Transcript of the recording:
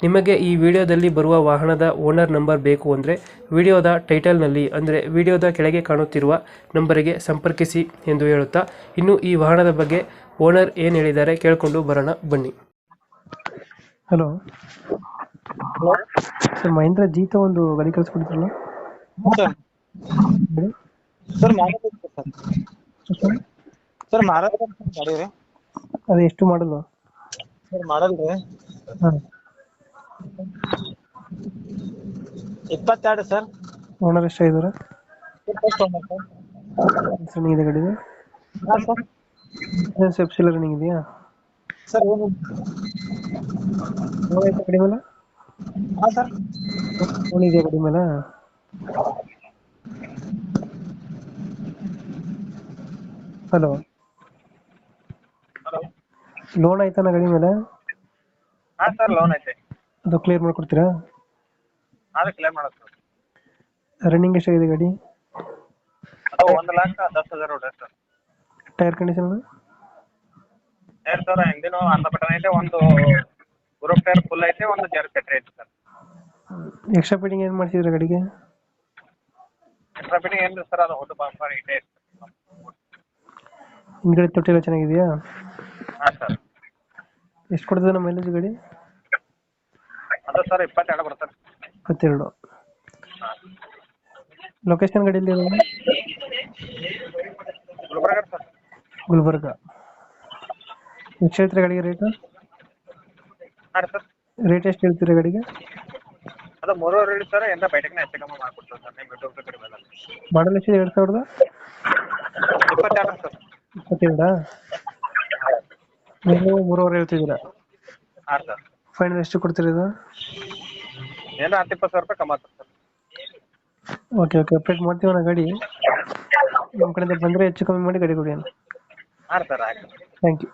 ನಿಮಗೆ ಈ ವಿಡಿಯೋದಲ್ಲಿ ಬರುವ ವಾಹನದ ಓನರ್ ನಂಬರ್ ಬೇಕು ಅಂದರೆ ವಿಡಿಯೋದ ಟೈಟಲ್ನಲ್ಲಿ ಅಂದರೆ ವಿಡಿಯೋದ ಕೆಳಗೆ ಕಾಣುತ್ತಿರುವ ನಂಬರಿಗೆ ಸಂಪರ್ಕಿಸಿ ಎಂದು ಹೇಳುತ್ತಾ ಇನ್ನು ಈ ವಾಹನದ ಬಗ್ಗೆ ಓನರ್ ಏನು ಹೇಳಿದ್ದಾರೆ ಕೇಳಿಕೊಂಡು ಬರೋಣ ಬನ್ನಿ. Hello. Hello sir Mahendra Jeeto ಒಂದು ಗಾಡಿ ಕಳಿಸ್ಕೊಡ್ತಾರಲ್ಲ ಸರ್. ಸರ್ ಮಾರಾಟ ಸರ್. ಸರ್? ಮಾರಾಟ ಗಾಡಿ ರೀ. ಅದು ಎಷ್ಟು ಮಾಡಲು ಸರ್ ಮಾಡಲ್ ರೀ ಹಾಂ. ಇಪ್ಪತ್ತೆರಡು ಸರ್. Owner sir. ರನ್ನಿಂಗ್ ಇದೆ ಸೆಪ್ಸ್ ಎಲ್ಲ ರನ್ನಿಂಗ್ ಇದೆಯಾ? ಸರ್ ಏನು? ಗಾಡಿ ಮೇಲೆ? ಹಾಂ ಸರ್. ಲೋನ್ ಇದೆಯಾ ಗಾಡಿ ಮೇಲೆ? ಹಲೋ ಹಲೋ ಲೋನ್ ಆಯ್ತಾನ ಗಾಡಿ ಮೇಲೆ? ಹಾಂ ಸರ್ ಲೋನ್ ಐತೆ. ಅದು ಕ್ಲಿಯರ್ ಮಾಡ್ಕೊಡ್ತೀರಾ? ಅದು ಕ್ಲಿಯರ್ ಮಾಡೋದು ಸರ್ ರನ್ನಿಂಗ್ ಎಷ್ಟಾಗಿದೆ ಗಾಡಿ? ಅದು ಒಂದು ಲಕ್ಷ ದಸ್ ಹಜಾರ್ ಹೊಡೆ sir tyre condition tyre sir ಹಿಂದಿನ ಅರ್ಧ ಬಟನ್ ಐತೆ ಒಂದು ಗ್ರೂಪ್ ಟೈರ್ ಫುಲ್ ಐತೆ ಒಂದು ಜರ್ ಕಟ್ರಿ ಐತೆ ಸರ್. ಎಕ್ಸ್ಟ್ರಾ ಫಿಟ್ಟಿಂಗ್ ಏನು ಮಾಡಿಸಿದ್ರೆ ಗಾಡಿಗೆ? ಎಕ್ಸ್ಟ್ರಾ ಫಿಟ್ಟಿಂಗ್ ಏನು ಸರ್ ಅದು ಹುಟ್ಟು ಬಂಪರ್ ಇಟ್ಟೆ ಐತೆ ಹಿಂದ್ಗಡೆ ತೊಟ್ಟಿಲ್ಲ ಚೆನ್ನಾಗಿದೆಯಾ? ಹಾಂ ಸರ್. ಎಷ್ಟು ಕೊಡ್ತದೆ ನಮ್ಮ ಮೈಲೇಜ್ ಗಾಡಿ? ಅದು ಸರ್ ಇಪ್ಪತ್ತೆರಡು ಬರ್ತದೆ ಇಪ್ಪತ್ತೆರಡು. ಲೊಕೇಶನ್ ಗಡಿ ಇರೋದು? ಗುಲ್ಬರ್ಗ ಸರ್. ಗುಲ್ಬರ್ಗ. ಎಷ್ಟು ಹೇಳ್ತೀರಾ ಗಾಡಿಗೆ ರೇಟ್ ಹಾಂ ಸರ್. ರೇಟ್ ಎಷ್ಟು ಹೇಳ್ತೀರಾ ಗಾಡಿಗೆ? ಅದು ಮೂರುವರೆ ಹೇಳಿ ಸರ್ ಎಂತ ಬೈಟಕ್ನ ಹೆಚ್ಚು ಕಮ್ಮಿ ಮಾಡ್ಕೊಡ್ತಾರೆ ಸರ್ ನಿಮ್ಮ ಯೂಟ್ಯೂಬ್ ಕಡಿಮೆ ಅಲ್ಲ ಮಾಡಲ್ ಎಷ್ಟಿದೆ ಎರಡು ಸಾವಿರದ? ಇಪ್ಪತ್ತೆರಡು ಸರ್. ಇಪ್ಪತ್ತೆರಡಾ? ನೀವು ಮೂರುವರೆ ಹೇಳ್ತಿದ್ದೀರಾ? ಹಾಂ ಸರ್. ಫೈನಲ್ ಎಷ್ಟು ಕೊಡ್ತೀರಿ ಇದು? ಏನು ಹತ್ತು ಇಪ್ಪತ್ತು ಸಾವಿರ ರೂಪಾಯಿ ಕಮ್ಮಿ ಆಗ್ತದೆ ಸರ್. Okay okay. ಅಪ್ಡೇಟ್ ಮಾಡ್ತೀವಣ್ಣ ಗಾಡಿ. ನಮ್ಮ ಕಡೆಯಿಂದ ಬಂದರೆ ಹೆಚ್ಚು ಕಮ್ಮಿ ಮಾಡಿ ಗಾಡಿ ಕೊಡಿ ಅಣ್ಣ. ಹಾಂ ಸರ್ ಆಯ್ತು. Thank you